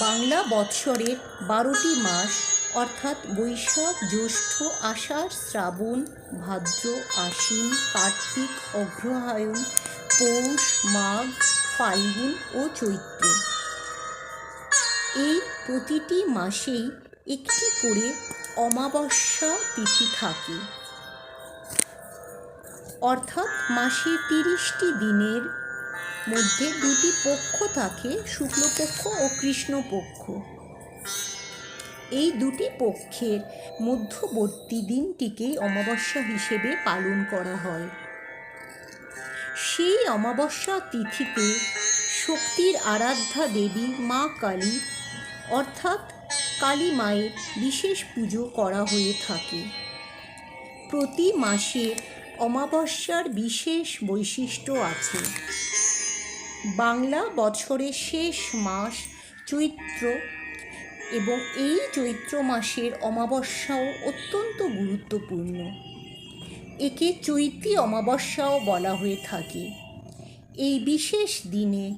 বাংলা বৎসরের বারোটি মাস, অর্থাৎ বৈশাখ, জ্যৈষ্ঠ, আষাঢ়, শ্রাবণ, ভাদ্র, আশ্বিন, কার্তিক, অগ্রহায়ণ, পৌষ, মাঘ, ফাল্গুন ও চৈত্র। এই প্রতিটি মাসেই একটি করে অমাবস্যা তিথি থাকে। অর্থাৎ মাসে তিরিশটি দিনের মধ্যে দুটি পক্ষ থাকে, শুক্লপক্ষ ও কৃষ্ণপক্ষ। এই দুটি পক্ষের মধ্যবর্তী দিনটিকেই অমাবস্যা হিসেবে পালন করা হয়। সেই অমাবস্যা তিথিতে শক্তির আরাধ্যা দেবী মা কালী, অর্থাৎ কালী মায়ের বিশেষ পুজো করা হয়ে থাকে। প্রতি মাসে অমাবস্যার বিশেষ বৈশিষ্ট্য আছে। বাংলা বছরের শেষ মাস চৈত্র এবং এই চৈত্র মাসের অমাবস্যাও অত্যন্ত গুরুত্বপূর্ণ। একে চৈতি অমাবস্যাও বলা হয়ে থাকে। এই বিশেষ দিনে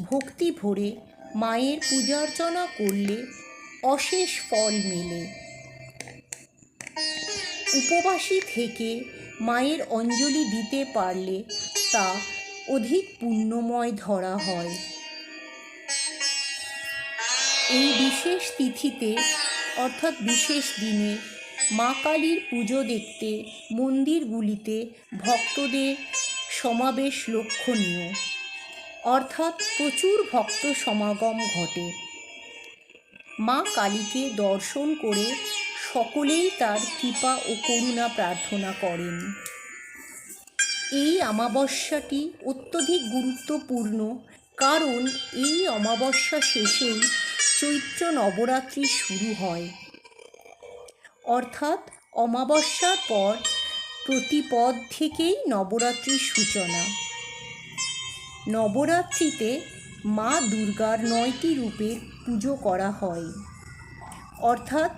ভক্তি ভরে মায়ের পূজার্চনা করলে অশেষ ফল মেলে। উপবাসী থেকে মায়ের অঞ্জলি দিতে পারলে তা অধিক পুণ্যময় ধরা হয়। এই বিশেষ তিথিতে, অর্থাৎ বিশেষ দিনে, মা কালীর পুজো দেখতে মন্দিরগুলিতে ভক্তদের সমাবেশ লক্ষণীয়। অর্থাৎ প্রচুর ভক্ত সমাগম ঘটে। মা কালীকে দর্শন করে সকলেই তার কৃপা ও করুণা প্রার্থনা করেন। এই অমাবস্যাটি অত্যধিক গুরুত্বপূর্ণ কারণ এই অমাবস্যা শেষেই চৈত্র নবরাত্রি শুরু হয়। অর্থাৎ অমাবস্যার পর প্রতিপদ থেকেই নবরাত্রির সূচনা। নবরাত্রিতে মা দুর্গার নয়টি রূপের পুজো করা হয়। অর্থাৎ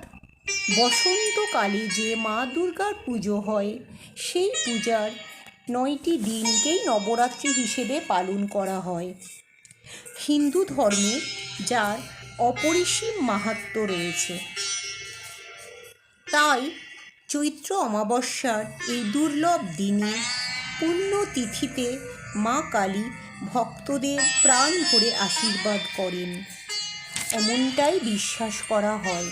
বসন্তকালে যে মা দুর্গার পুজো হয়, সেই পূজার নয়টি দিনকেই নবরাত্রি হিসেবে পালন করা হয়। হিন্দু ধর্মে যার অপরিসীম মাহাত্ম্য রয়েছে। তাই চৈত্র অমাবস্যার এই দুর্লভ দিনে পুণ্যতিথিতে মা কালী ভক্তদের প্রাণ ভরে আশীর্বাদ করেন। এমনটাই বিশ্বাস করা হয়।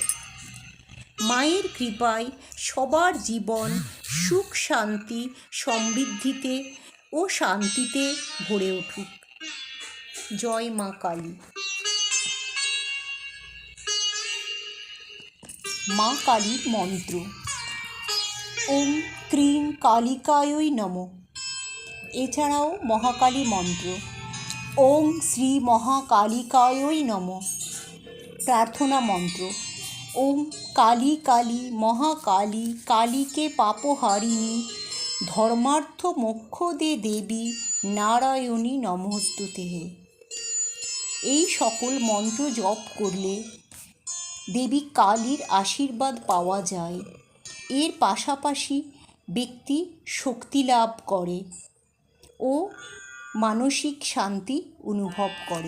মায়ের কৃপায় সবার জীবন সুখ শান্তি সমৃদ্ধিতে ও শান্তিতে ভরে উঠুক। জয় মা কালী। মা কালীর মন্ত্র। ওম ক্রিং কালিকায়ই নম। এছাড়াও মহাকালী মন্ত্র। ওম শ্রী মহাকালিকায়ই নম। প্রার্থনা মন্ত্র। ওম কালী কালী, মহাকালী কালীকে পাপহারিণী, ধর্মার্থ মোক্ষ দে দেবী, নারায়ণী নমস্তুতে। এই সকল মন্ত্র জপ করলে দেবী কালীর আশীর্বাদ পাওয়া যায়। এর পাশাপাশি ব্যক্তি শক্তি লাভ করে ও মানসিক শান্তি অনুভব করে।